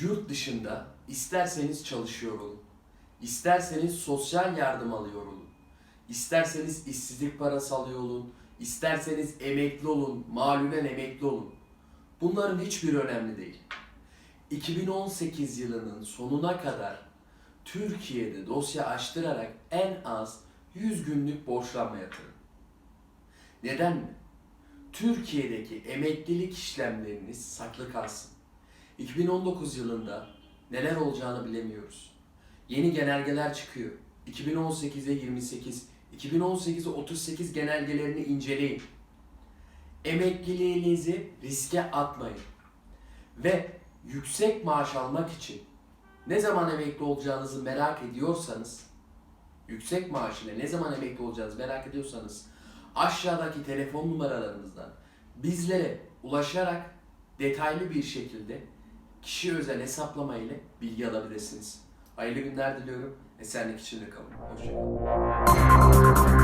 yurt dışında isterseniz çalışıyor olun, isterseniz sosyal yardım alıyor olun, isterseniz işsizlik parası alıyor olun, isterseniz emekli olun, malulen emekli olun. Bunların hiçbir önemli değil. 2018 yılının sonuna kadar Türkiye'de dosya açtırarak en az 100 günlük borçlanma yatırın. Neden mi? Türkiye'deki emeklilik işlemleriniz saklı kalsın. 2019 yılında neler olacağını bilemiyoruz. Yeni genelgeler çıkıyor. 2018'e 28, 2018'e 38 genelgelerini inceleyin. Emekliliğinizi riske atmayın. Ve yüksek maaş almak için ne zaman emekli olacağınızı merak ediyorsanız, yüksek maaş ile ne zaman emekli olacağınızı merak ediyorsanız aşağıdaki telefon numaralarımızdan bizlere ulaşarak detaylı bir şekilde kişi özel hesaplama ile bilgi alabilirsiniz. Hayırlı günler diliyorum. Esenlik içinde kalın. Hoşçakalın.